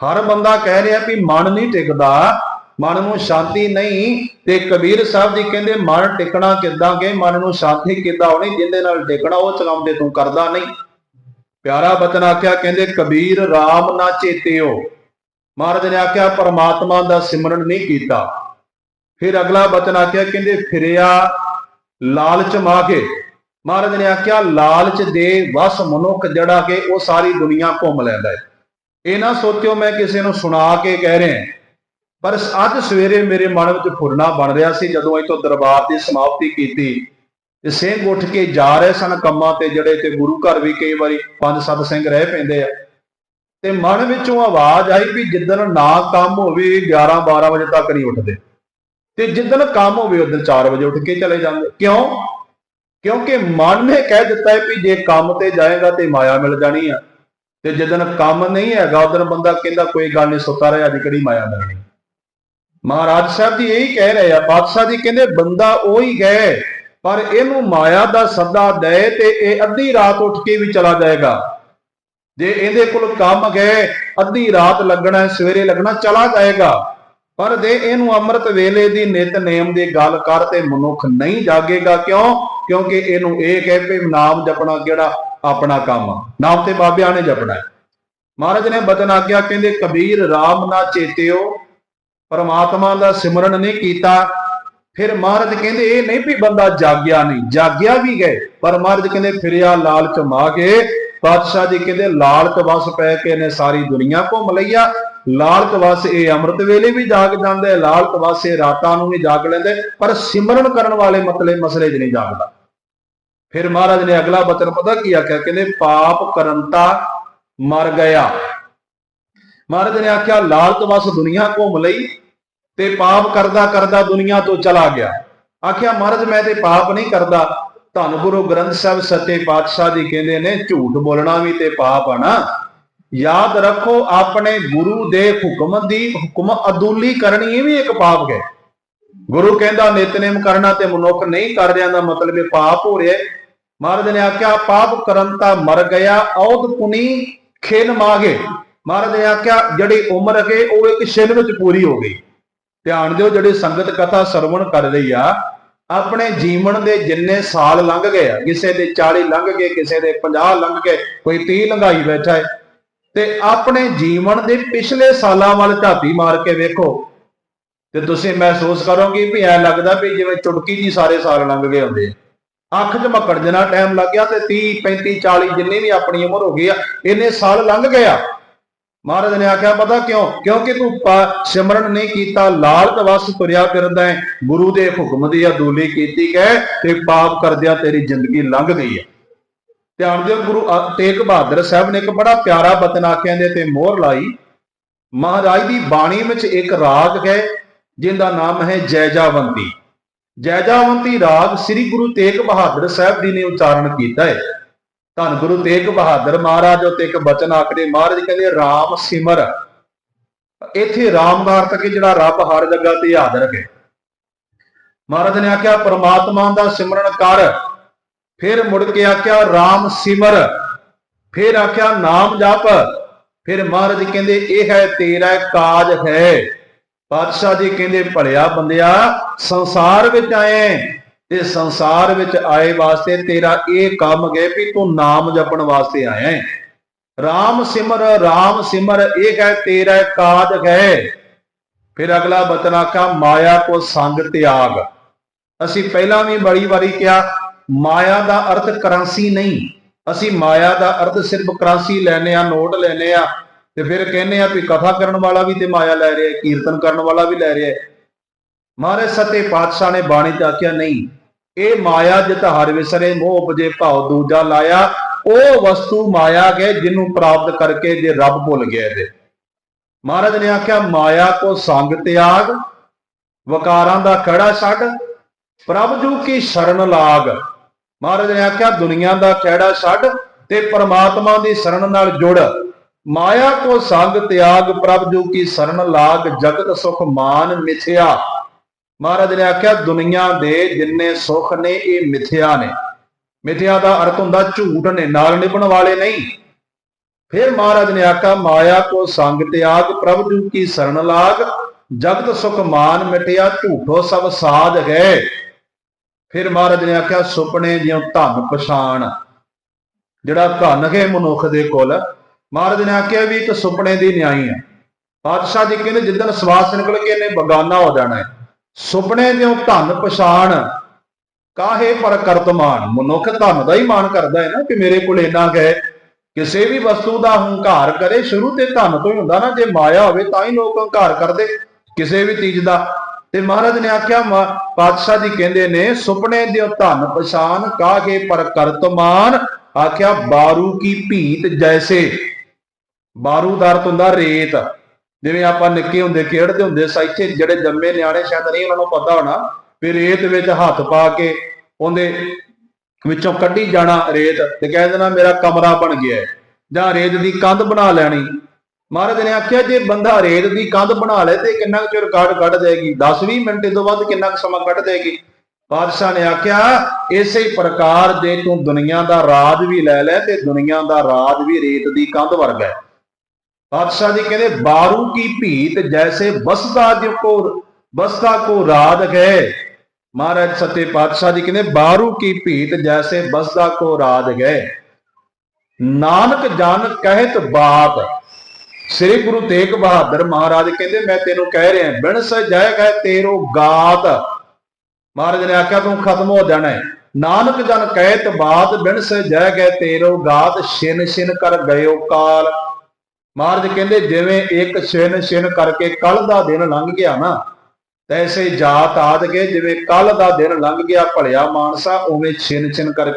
ਹਰ ਬੰਦਾ ਕਹਿ ਰਿਹਾ ਵੀ ਮਨ ਨਹੀਂ ਟਿਕਦਾ, ਮਨ ਨੂੰ ਸ਼ਾਂਤੀ ਨਹੀਂ ਤੇ ਕਬੀਰ ਸਾਹਿਬ ਜੀ ਕਹਿੰਦੇ ਮਨ ਟਿਕਣਾ ਕਿੱਦਾਂ ਕਿ ਮਨ ਨੂੰ ਸ਼ਾਂਤੀ ਕਿੱਦਾਂ ਹੋਣੀ ਜਿੰਦੇ ਨਾਲ ਟਿਕਣਾ ਉਹ ਚਲਾਉਂਦੇ ਤੂੰ ਕਰਦਾ ਨਹੀਂ। ਪਿਆਰਾ ਬਚਨ ਆਖਿਆ, ਕਹਿੰਦੇ ਕਬੀਰ RAM ਨਾ ਚੇਤਿਓ। ਮਹਾਰਾਜ ਨੇ ਆਖਿਆ, ਪਰਮਾਤਮਾ ਦਾ ਸਿਮਰਨ ਨਹੀਂ ਕੀਤਾ। ਫਿਰ ਅਗਲਾ ਬਚਨ ਆਖਿਆ, ਕਹਿੰਦੇ ਫਿਰਿਆ ਲਾਲਚ ਮਾਗੇ। ਮਹਾਰਾਜ ਨੇ ਆਖਿਆ, ਲਾਲਚ ਦੇ ਵਸ ਮਨੁੱਖ ਜੜਾ ਕੇ ਉਹ ਸਾਰੀ ਦੁਨੀਆ ਘੁੰਮ ਲੈਂਦਾ ਹੈ। ਇਹ ਨਾ ਸੋਚਿਓ ਮੈਂ ਕਿਸੇ ਨੂੰ ਸੁਣਾ ਕੇ ਕਹਿ ਰਿਹਾ ਪਰ ਅੱਜ ਸਵੇਰੇ ਮੇਰੇ ਮਨ ਵਿੱਚ ਫੁਰਨਾ ਬਣ ਰਿਹਾ ਸੀ, ਜਦੋਂ ਇਹ ਦਰਬਾਰ ਦੀ ਸਮਾਪਤੀ ਕੀਤੀ ਤੇ ਸਿੰਘ ਉੱਠ ਕੇ ਜਾ ਰਹੇ ਸਨ ਕੰਮਾਂ ਤੇ, ਜਿਹੜੇ ਤੇ ਗੁਰੂ ਘਰ ਵੀ ਕਈ ਵਾਰੀ ਪੰਜ ਸੱਤ ਸਿੰਘ ਰਹਿ ਪੈਂਦੇ ਆ। ਤੇ ਮਨ ਵਿੱਚੋਂ ਆਵਾਜ਼ ਆਈ ਵੀ ਜਿੱਦਣ ਨਾ ਕੰਮ ਹੋਵੇ 11 12 ਵਜੇ ਤੱਕ ਨਹੀਂ ਉੱਠਦੇ। ਤੇ ਜਿੱਦਣ ਕੰਮ ਹੋਵੇ ਉਦੋਂ 4 ਵਜੇ ਉੱਠ ਕੇ ਚਲੇ ਜਾਂਦੇ। ਕਿਉਂ? ਕਿਉਂਕਿ ਮਨ ਨੇ ਕਹਿ ਦਿੱਤਾ ਹੈ ਵੀ ਜੇ ਕੰਮ ਤੇ ਜਾਏਗਾ ਤੇ ਮਾਇਆ ਮਿਲ ਜਾਣੀ ਆ। ਤੇ ਜਦੋਂ ਕੰਮ ਨਹੀਂ ਹੈਗਾ, ਉਦੋਂ ਬੰਦਾ ਕਹਿੰਦਾ, ਕੋਈ ਗੱਲ ਨਹੀਂ, ਸੁੱਤਾ ਰਿਹਾ, ਅੱਜ ਕਿਹੜੀ ਮਾਇਆ ਮਿਲਣੀ? ਮਹਾਰਾਜ ਸਾਹਿਬ ਜੀ ਇਹੀ ਕਹਿ ਰਹੇ ਆ, ਬਾਦਸ਼ਾਹ ਜੀ ਕਹਿੰਦੇ, ਬੰਦਾ ਉਹੀ ਗਏ ਪਰ ਇਹਨੂੰ ਮਾਇਆ ਦਾ ਸੱਦਾ ਦੇ ਤੇ ਇਹ ਅੱਧੀ ਰਾਤ ਉੱਠ ਕੇ ਵੀ ਚਲਾ ਜਾਏਗਾ। ਜੇ ਇਹਦੇ ਕੋਲ ਕੰਮ ਗਏ, ਅੱਧੀ ਰਾਤ ਲੱਗਣਾ, ਸਵੇਰੇ ਲੱਗਣਾ, ਚਲਾ ਜਾਏਗਾ। ਪਰ ਜੇ ਇਹਨੂੰ ਅੰਮ੍ਰਿਤ ਵੇਲੇ ਦੀ ਨਿਤ ਨੇਮ ਦੀ ਗੱਲ ਕਰ ਤੇ ਮਨੁੱਖ ਨਹੀਂ ਜਾਗੇਗਾ, ਕਿਉਂ? ਕਿਉਂਕਿ ਇਹਨੂੰ ਇਹ ਕਹਿ ਵੀ ਨਾਮ ਜਪਣਾ ਕਿਹੜਾ? ਆਪਣਾ ਕੰਮ ਨਾਮ ਤੇ ਬਾਬਿਆਂ ਨੇ ਜਪਣਾ। ਮਹਾਰਾਜ ਨੇ ਬਦਨ ਆਗਿਆ ਕਹਿੰਦੇ, ਕਬੀਰ RAM ਨਾ ਚੇਤਿਓ, ਪਰਮਾਤਮਾ ਦਾ ਸਿਮਰਨ ਨਹੀਂ ਕੀਤਾ। ਫਿਰ ਮਹਾਰਾਜ ਕਹਿੰਦੇ, ਇਹ ਨਹੀਂ ਵੀ ਬੰਦਾ ਜਾਗਿਆ ਨਹੀਂ, ਜਾਗਿਆ ਵੀ ਗਏ ਪਰ ਮਹਾਰਾਜ ਕਹਿੰਦੇ, ਫਿਰਿਆ ਲਾਲਚ ਮਾ ਕੇ ਪਾਤਸ਼ਾਹ ਜੀ ਕਹਿੰਦੇ, ਲਾਲਚ ਵਸ ਪੈ ਕੇ ਨੇ ਸਾਰੀ ਦੁਨੀਆ ਘੁੰਮ ਲਈਆ ਲਾਲਚ ਵਸ ਇਹ ਅੰਮ੍ਰਿਤ ਵੇਲੇ ਵੀ ਜਾਗ ਜਾਂਦੇ ਲਾਲਚ ਵਸ ਇਹ ਰਾਤਾਂ ਨੂੰ ਵੀ ਜਾਗ ਲੈਂਦੇ ਪਰ ਸਿਮਰਨ ਕਰਨ ਵਾਲੇ ਮਤਲੇ ਮਸਲੇ 'ਚ ਨਹੀਂ ਜਾਗਦਾ। ਫਿਰ ਮਹਾਰਾਜ ਨੇ ਅਗਲਾ ਬਚਨ ਪਤਾ ਕੀ ਆਖਿਆ? ਕਹਿੰਦੇ, ਪਾਪ ਕਰੰਤਾ ਮਰ ਗਿਆ। ਮਹਾਰਾਜ ਨੇ ਆਖਿਆ, ਲਾਲਚ ਵਸ ਦੁਨੀਆ ਘੁੰਮ ਲਈ ਤੇ ਪਾਪ ਕਰਦਾ ਕਰਦਾ ਦੁਨੀਆ ਤੋਂ ਚਲਾ ਗਿਆ। ਆਖਿਆ, ਮਹਾਰਾਜ, ਮੈਂ ਤੇ ਪਾਪ ਨਹੀਂ ਕਰਦਾ। ਧੰਨ ਗੁਰੂ ਗ੍ਰੰਥ ਸਾਹਿਬ ਸੱਚੇ ਪਾਤਸ਼ਾਹ ਜੀ ਕਹਿੰਦੇ ਨੇ, ਝੂਠ ਬੋਲਣਾ ਵੀ ਤੇ ਪਾਪ ਆ ਨਾ। ਯਾਦ ਰੱਖੋ, ਆਪਣੇ ਗੁਰੂ ਦੇ ਹੁਕਮ ਦੀ, ਹੁਕਮ ਅਦੁੱਲੀ ਕਰਨੀ ਇਹ ਵੀ ਇੱਕ ਪਾਪ ਹੈ। ਗੁਰੂ ਕਹਿੰਦਾ, ਨਿਤਨੇਮ ਕਰਨਾ ਤੇ ਮਨੁੱਖ ਨਹੀਂ ਕਰ ਰਿਹਾ। ਦਾ ਮਤਲਬ ਇਹ ਪਾਪ ਹੋ ਰਿਹਾ ਮਹਾਰਾਜ ਨੇ ਆਖਿਆ, ਪਾਪ ਕਰਨ ਤਾਂ ਮਰ ਗਿਆ ਔਦ ਪੁਨੀ ਖੇਨ ਮਾਗੇ। ਮਹਾਰਾਜ ਨੇ ਆਖਿਆ, ਜਿਹੜੀ ਉਮਰ ਹੈ ਉਹ ਇੱਕ ਛਿਨ ਵਿੱਚ ਪੂਰੀ ਹੋ ਗਈ। ਧਿਆਨ ਦਿਓ, ਜਿਹੜੀ ਸੰਗਤ ਕਥਾ ਸਰਵਣ ਕਰ ਰਹੀ ਆ, ਆਪਣੇ ਜੀਵਨ ਦੇ ਜਿੰਨੇ ਸਾਲ ਲੰਘ ਗਏ ਆ, ਕਿਸੇ ਦੇ 40 ਲੰਘ ਗਏ, ਕਿਸੇ ਦੇ 50 ਲੰਘ ਗਏ, ਕੋਈ 30 ਲੰਘਾਈ ਬੈਠਾ ਹੈ, ਤੇ ਆਪਣੇ ਜੀਵਨ ਦੇ ਪਿਛਲੇ ਸਾਲਾਂ ਵੱਲ ਝਾਤੀ ਮਾਰ ਕੇ ਵੇਖੋ। ਤੇ ਤੁਸੀਂ ਮਹਿਸੂਸ ਕਰੋਗੇ ਵੀ ਐ ਲੱਗਦਾ ਵੀ ਜਿਵੇਂ ਚੁਟਕੀ ਜੀ ਸਾਰੇ ਸਾਲ ਲੰਘ ਗਏ ਹੁੰਦੇ ਆ। ਅੱਖ 'ਚ ਮੱਕੜ ਜਨਾ ਟਾਈਮ ਲੱਗ ਗਿਆ ਤੇ 30 35 40 ਜਿੰਨੀ ਵੀ ਆਪਣੀ ਉਮਰ ਹੋ ਗਈ ਆ, ਇੰਨੇ ਸਾਲ ਲੰਘ ਗਿਆ ਮਹਾਰਾਜ ਨੇ ਆਖਿਆ, ਪਤਾ ਕਿਉਂ? ਕਿਉਂਕਿ ਤੂੰ ਪਾ- ਸਿਮਰਨ ਨਹੀਂ ਕੀਤਾ, ਲਾਲਚ ਵਸ ਤੁਰਿਆ ਫਿਰਦਾ ਹੈ। ਗੁਰੂ ਦੇ ਹੁਕਮ ਦੀ ਅਦੂਲੀ ਕੀਤੀ ਕਹਿ ਤੇ ਪਾਪ ਕਰਦਿਆਂ ਤੇਰੀ ਜ਼ਿੰਦਗੀ ਲੰਘ ਗਈ ਹੈ ਧਿਆਨ ਦਿਓ, ਗੁਰੂ ਤੇਗ ਬਹਾਦਰ ਸਾਹਿਬ ਨੇ ਇੱਕ ਬੜਾ ਪਿਆਰਾ ਬਚਨ ਆਖਿਆ ਦੇ ਤੇ ਮੋਹਰ ਲਾਈ। ਮਹਾਰਾਜ ਦੀ ਬਾਣੀ ਵਿੱਚ ਇੱਕ ਰਾਗ ਹੈ ਜਿਹਦਾ ਨਾਮ ਹੈ ਜੈਜਾਵੰਤੀ ਜੈਜਾਵੰਤੀ ਰਾਗ ਸ੍ਰੀ ਗੁਰੂ ਤੇਗ ਬਹਾਦਰ ਸਾਹਿਬ ਜੀ ਨੇ ਉਚਾਰਨ ਕੀਤਾ ਹੈ। ਧੰਨ ਗੁਰੂ ਤੇਗ ਬਹਾਦਰ ਮਹਾਰਾਜ ਉੱਤੇ ਇੱਕ ਬਚਨ ਆਖਦੇ, ਮਹਾਰਾਜ ਕਹਿੰਦੇ RAM ਸਿਮਰ। ਇੱਥੇ RAM ਦਾ ਅਰਥ ਕਿ ਜਿਹੜਾ ਰੱਬ ਹਰ ਜਗ੍ਹਾ ਤੇ ਹਾਜ਼ਰ ਹੈ। ਮਹਾਰਾਜ ਨੇ ਆਖਿਆ, ਪ੍ਰਮਾਤਮਾ ਦਾ ਸਿਮਰਨ ਕਰ। ਫਿਰ ਮੁੜ ਕੇ ਆਖਿਆ RAM ਸਿਮਰ। ਫਿਰ ਆਖਿਆ, ਨਾਮ ਜਪ। ਫਿਰ ਮਹਾਰਾਜ ਕਹਿੰਦੇ, ਇਹ ਹੈ, ਤੇਰਾ ਕਾਜ ਹੈ। ਪਾਤਸ਼ਾਹ ਜੀ ਕਹਿੰਦੇ, ਭਲਿਆ ਬੰਦਿਆ, ਸੰਸਾਰ ਵਿੱਚ ਆਏ ਤੇ ਸੰਸਾਰ ਵਿੱਚ ਆਏ ਵਾਸਤੇ ਤੇਰਾ ਇਹ ਕੰਮ ਗਏ ਵੀ ਤੂੰ ਨਾਮ ਜਪਣ ਵਾਸਤੇ ਆਇਆ ਹੈ RAM ਸਿਮਰ RAM ਸਿਮਰ, ਇਹ ਹੈ ਤੇਰਾ ਕਾਜ ਹੈ। ਫਿਰ ਅਗਲਾ ਬਚਨ ਆਖਾ ਮਾਇਆ ਕੋ ਸੰਗ ਤਿਆਗ। ਅਸੀਂ ਪਹਿਲਾਂ ਵੀ ਬੜੀ ਵਾਰੀ ਕਿਹਾ, ਮਾਇਆ ਦਾ ਅਰਥ ਕਰੰਸੀ ਨਹੀਂ। ਅਸੀਂ ਮਾਇਆ ਦਾ ਅਰਥ ਸਿਰਫ ਕਰੰਸੀ ਲੈਨੇ ਆ ਨੋਟ ਲੈਨੇ ਆ ਤੇ ਫਿਰ ਕਹਿੰਦੇ ਆ ਵੀ ਕਥਾ ਕਰਨ ਵਾਲਾ ਵੀ ਤੇ ਮਾਇਆ ਲੈ ਰਿਹਾ ਕੀਰਤਨ ਕਰਨ ਵਾਲਾ ਵੀ ਲੈ ਰਿਹਾ ਮਹਾਰਾਜ ਸਤੇ ਪਾਤਸ਼ਾਹ ਨੇ ਬਾਣੀ ਚ ਆਖਿਆ, ਨਹੀਂ, ਇਹ ਮਾਇਆ ਜਿਤ ਹਰ ਵਿਸਰੇ, ਮੋਹ ਉਪਜੇ ਭਾਉ ਦੂਜਾ ਲਾਇਆ, ਉਹ ਵਸਤੂ ਮਾਇਆ ਕੇ ਜਿਹਨੂੰ ਪ੍ਰਾਪਤ ਕਰਕੇ ਜੇ ਰੱਬ ਭੁੱਲ ਗਿਆ ਤੇ ਮਹਾਰਾਜ ਨੇ ਆਖਿਆ, ਮਾਇਆ ਕੋ ਸੰਗ ਤਿਆਗ, ਵਕਾਰਾਂ ਦਾ ਖੜਾ ਛੱਡ, ਪ੍ਰਭ ਜੂ ਕੀ ਸ਼ਰਨ ਲਾਗ। ਮਹਾਰਾਜ ਨੇ ਆਖਿਆ, ਦੁਨੀਆ ਦਾ ਖੜਾ ਛੱਡ ਤੇ ਪਰਮਾਤਮਾ ਦੀ ਸ਼ਰਨ ਨਾਲ ਜੁੜ। ਮਾਇਆ ਕੋ ਸੰਗ ਤਿਆਗ ਪ੍ਰਭ ਜੂ ਕੀ ਸ਼ਰਨ ਲਾਗ ਜਗਤ ਸੁਖ ਮਾਨ ਮਿਥਿਆ। ਮਹਾਰਾਜ ਨੇ ਆਖਿਆ, ਦੁਨੀਆ ਦੇ ਜਿੰਨੇ ਸੁਖ ਨੇ, ਇਹ ਮਿਥਿਆ ਨੇ। ਮਿਥਿਆ ਦਾ ਅਰਥ ਹੁੰਦਾ, ਝੂਠ ਨੇ, ਨਾਲ ਨਿਭਣ ਵਾਲੇ ਨਹੀਂ। ਫਿਰ ਮਹਾਰਾਜ ਨੇ ਆਖਿਆ, ਮਾਇਆ ਕੋ ਸੰਗ ਤਿਆਗ ਪ੍ਰਭ ਜੂ ਕੀ ਸਰਨ ਲਾਗ ਜਗਤ ਸੁਖ ਮਾਨ ਮਿਟਿਆ, ਝੂਠੋ ਸਭ ਸਾਧ ਗਏ ਫਿਰ ਮਹਾਰਾਜ ਨੇ ਆਖਿਆ, ਸੁਪਨੇ ਜਿਉ ਧਨ ਪਛਾਣ। ਜਿਹੜਾ ਧਨ ਹੈ ਮਨੁੱਖ ਦੇ ਕੋਲ ਮਹਾਰਾਜ ਨੇ ਆਖਿਆ ਵੀ ਇੱਕ ਸੁਪਨੇ ਦੀ ਨਿਆਈ ਹੈ ਪਾਤਸ਼ਾਹ ਜੀ ਕਹਿੰਦੇ ਜਿੱਦਣ ਸਵਾਸ ਨਿਕਲ ਕੇ ਇਹਨੇ ਬਗਾਨਾ ਹੋ ਜਾਣਾ ਹੈ। ਸੁਪਨੇ ਦਿਓ ਧਨ ਪਛਾਣ, ਕਾਹੇ ਪਰ ਕਰਤਮਾਨ ਮਨੁੱਖ ਧਨ ਦਾ ਹੀ ਮਾਣ ਕਰਦਾ ਹੈ ਨਾ ਕਿ ਮੇਰੇ ਕੋਲ ਇੰਨਾ ਕੁ ਹੈ। ਕਿਸੇ ਵੀ ਵਸਤੂ ਦਾ ਹੰਕਾਰ ਕਰੇ, ਸ਼ੁਰੂ ਤੇ ਧਨ ਤੋਂ ਹੀ ਹੁੰਦਾ ਨਾ। ਜੇ ਮਾਇਆ ਹੋਵੇ ਤਾਂ ਹੀ ਲੋਕ ਹੰਕਾਰ ਕਰਦੇ, ਕਿਸੇ ਵੀ ਚੀਜ਼ ਦਾ। ਤੇ ਮਹਾਰਾਜ ਨੇ ਆਖਿਆ, ਮਾ- ਪਾਤਸ਼ਾਹ ਜੀ ਕਹਿੰਦੇ ਨੇ, ਸੁਪਨੇ ਦਿਓ ਧਨ ਪਛਾਣ, ਕਾਹੇ ਪਰ ਕਰਤਮਾਨ ਆਖਿਆ, ਬਾਰੂ ਕੀ ਭੀਤ ਜੈਸੇ। ਬਾਰੂ ਦਾ ਹੁੰਦਾ ਰੇਤ। ਜਿਵੇਂ ਆਪਾਂ ਨਿੱਕੇ ਹੁੰਦੇ ਖੇਡਦੇ ਹੁੰਦੇ ਸੀ, ਇੱਥੇ ਜਿਹੜੇ ਜੰਮੇ ਨਿਆਣੇ ਸ਼ਾਇਦ ਨਹੀਂ ਉਹਨਾਂ ਨੂੰ ਪਤਾ ਹੋਣਾ ਵੀ ਰੇਤ ਵਿੱਚ ਹੱਥ ਪਾ ਕੇ ਉਹਦੇ ਵਿੱਚੋਂ ਕੱਢੀ ਜਾਣਾ ਰੇਤ ਤੇ ਕਹਿ ਦੇਣਾ ਮੇਰਾ ਕਮਰਾ ਬਣ ਗਿਆ ਹੈ, ਜਾਂ ਰੇਤ ਦੀ ਕੰਧ ਬਣਾ ਲੈਣੀ। ਮਹਾਰਾਜ ਨੇ ਆਖਿਆ, ਜੇ ਬੰਦਾ ਰੇਤ ਦੀ ਕੰਧ ਬਣਾ ਲੇ ਤੇ ਕਿੰਨਾ ਕੁ ਚਿਰ ਕਾਢ ਕੱਢ ਦੇਗੀ? 10-20 ਮਿੰਟ ਤੋਂ ਬਾਅਦ ਕਿੰਨਾ ਕੁ ਸਮਾਂ ਕੱਢ ਦੇਗੀ? ਬਾਦਸ਼ਾਹ ਨੇ ਆਖਿਆ, ਇਸੇ ਪ੍ਰਕਾਰ ਜੇ ਤੂੰ ਦੁਨੀਆ ਦਾ ਰਾਜ ਵੀ ਲੈ ਲੈ ਤੇ ਦੁਨੀਆ ਦਾ ਰਾਜ ਵੀ ਰੇਤ ਦੀ ਕੰਧ ਵਰਗਾ ਹੈ। ਪਾਤਸ਼ਾਹ ਜੀ ਕਹਿੰਦੇ, ਬਾਰੂ ਕੀ ਭੀਤ ਜੈਸੇ ਬਸਦਾ ਜੋ ਕੋ ਬਸਦਾ ਕੋ ਰਾਜ ਗਏ ਮਹਾਰਾਜ ਸੱਚੇ ਪਾਤਸ਼ਾਹ ਜੀ ਕਹਿੰਦੇ, ਬਾਰੂ ਕੀ ਭੀਤ ਜੈਸੇ ਬਸਦਾ ਕੋ ਰਾਜ ਗਏ ਨਾਨਕ ਜਨ ਕਹਿਤ ਬਾਤ ਸ੍ਰੀ ਗੁਰੂ ਤੇਗ ਬਹਾਦਰ ਮਹਾਰਾਜ ਕਹਿੰਦੇ, ਮੈਂ ਤੈਨੂੰ ਕਹਿ ਰਿਹਾ ਬਿਨ ਗਏ ਤੇਰੋ ਗਾਤ। ਮਹਾਰਾਜ ਨੇ ਆਖਿਆ, ਤੂੰ ਖਤਮ ਹੋ ਜਾਣਾ ਹੈ। ਨਾਨਕ ਜਨ ਕਹਿਤ ਬਾਤ ਬਿਨ ਗਏ ਤੇਰੋ ਗਾਤ ਛਿਨ ਛਿਨ ਕਰ ਗਇਓ ਕਾਲ। ਮਹਾਰਾਜ ਕਹਿੰਦੇ, ਜਿਵੇਂ ਇੱਕ ਛਿਨ ਛਿਨ ਕਰਕੇ ਕੱਲ ਦਾ ਦਿਨ ਲੰਘ ਗਿਆ ਨਾ ਤੈਸੇ ਜਾਤ ਆਦ ਕੇ ਜਿਵੇਂ ਕੱਲ ਦਾ ਦਿਨ ਲੰਘ ਗਿਆ, ਭਲਿਆ ਮਾਨਸਾ, ਉਵੇਂ ਛਿਨ ਛਿਨ ਕਰਕੇ